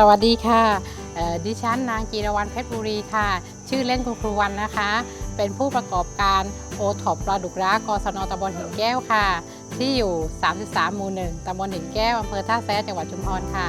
สวัสดีค่ะ ดิฉันนางจีรวรรณเพชรบุรีค่ะ ชื่อเล่นคุณครูวันนะคะ เป็นผู้ประกอบการโอท็อปปลาดุกร้ากศนตำบลหินแก้วค่ะ ที่อยู่ 33 หมู่หนึ่งตำบลหินแก้วอำเภอท่าแซะจังหวัดชุมพรค่ะ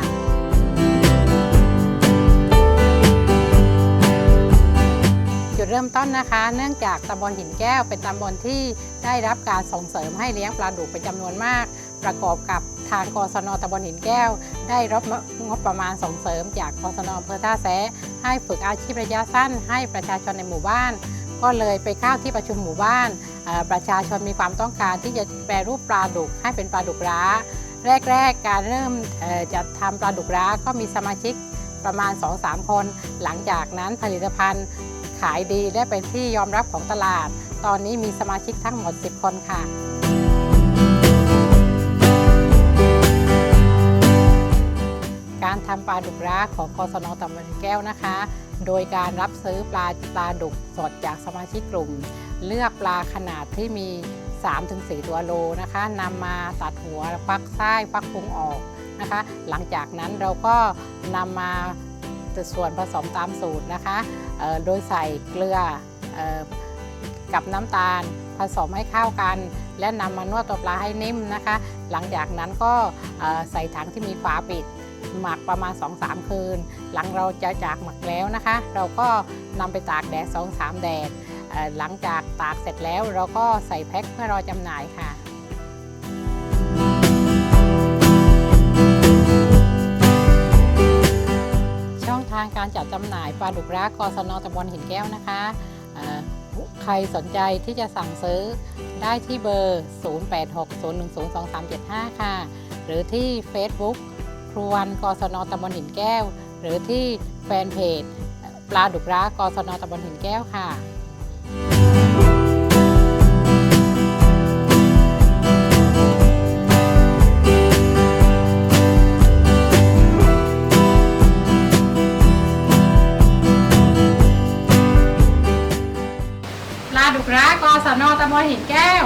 จุดเริ่มต้นนะคะ เนื่องจากตำบลหินแก้วเป็นตำบลที่ได้รับการส่งเสริมให้เลี้ยงปลาดุกเป็นจำนวนมาก ประกอบกับทางกศนตำบลหินแก้ว ได้รับงบประมาณส่งเสริม จากกศนอำเภอท่าแซะให้ฝึกอาชีพระยะสั้น ให้ประชาชนในหมู่บ้าน ก็เลยไปเข้าที่ประชุมหมู่บ้าน ประชาชนมีความต้องการที่จะแปรรูปปลาดุกให้เป็นปลาดุกร้า แรก ๆ การเริ่มจะทำปลาดุกร้าก็มีสมาชิกประมาณ 2-3 คน หลังจากนั้นผลิตภัณฑ์ขายดีและเป็นที่ยอมรับของตลาด ตอนนี้มีสมาชิกทั้งหมด 10 คนค่ะ ดุกร้าของกศนตำบลแก้วนะคะ โดยการรับซื้อปลาปลาดุกสดจากสมาชิกกลุ่ม เลือกปลาขนาดที่มี 3-4 ตัวโลนะคะนำมาตัดหัวฟักไส้ฟักพุงออกนะคะ หลังจากนั้นเราก็นำมาส่วนผสมตามสูตรนะคะโดยใส่เกลืออกับน้ำตาลผสมให้เข้ากัน และนำมานวดตัวปลาให้นิ่มนะคะ หลังจากนั้นก็ใส่ถังที่มีฝาปิด หมักประมาณ 2-3 คืน หลังเราจะจากหมักแล้วนะคะ เราก็นำไปตากแดด 2-3 แดดหลังจากตากเสร็จแล้วเราก็ใส่แพ็คเพื่อรอจำหน่ายค่ะช่องทางการจัดจำหน่ายปลาดุกร้ากศนตำบลหินแก้วนะคะใครสนใจที่จะสั่งซื้อได้ที่เบอร์ 0860102375 ค่ะ หรือที่ Facebook ครวนกศนตำบลหินแก้ว หรือที่แฟนเพจปลาดุกร้ากศนตำบลหินแก้วค่ะปลาดุกร้ากศนตำบลหินแก้ว